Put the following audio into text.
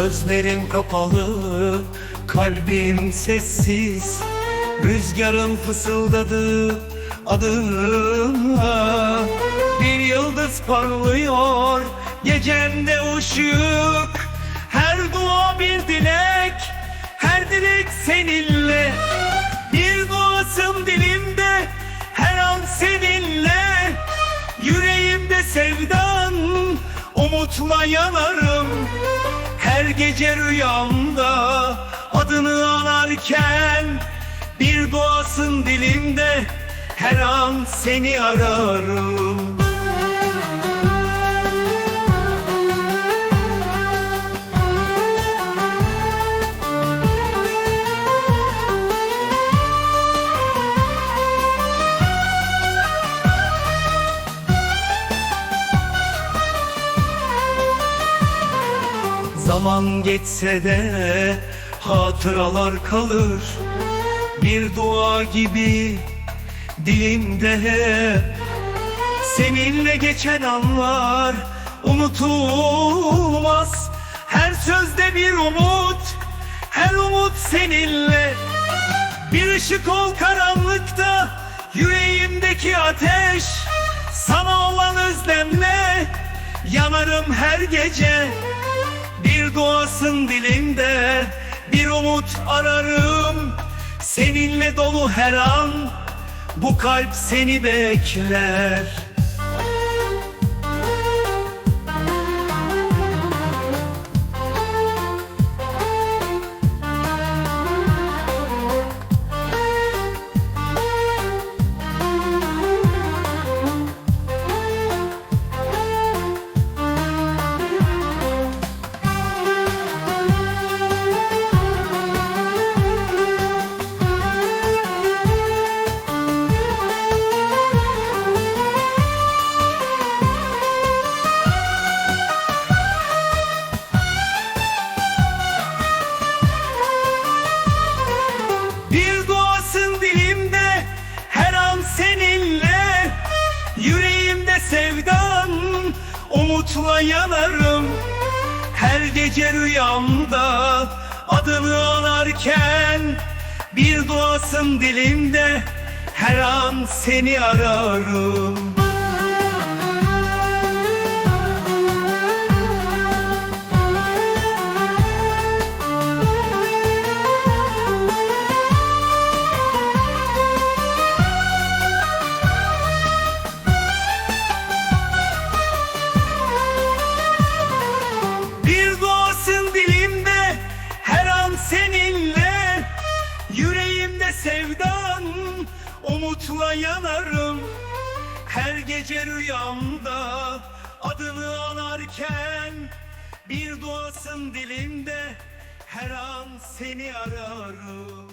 Gözlerim kapalı, kalbim sessiz. Rüzgarın fısıldadı adına Bir yıldız parlıyor, gecemde ışık. Her dua bir dilek, her dilek seninle. Bir duasım dilimde, her an seninle. Yüreğimde sevdan, umutla yanarım gece rüyamda adını anarken Bir duasın dilimde, her an seni ararım Zaman geçse de hatıralar kalır. Bir dua gibi dilimde hep Seninle geçen anlar unutulmaz. Her sözde bir umut, her umut seninle. Bir ışık ol karanlıkta, yüreğimdeki ateş. Sana olan özlemle yanarım her gece bir duasın dilimde Bir umut ararım. Seninle dolu her an Bu kalp seni bekler yanarım Her gece rüyamda adını anarken Bir duasın dilimde her an seni ararım umutla yanarım. Her gece rüyamda adını anarken Bir duasın dilimde her an seni ararım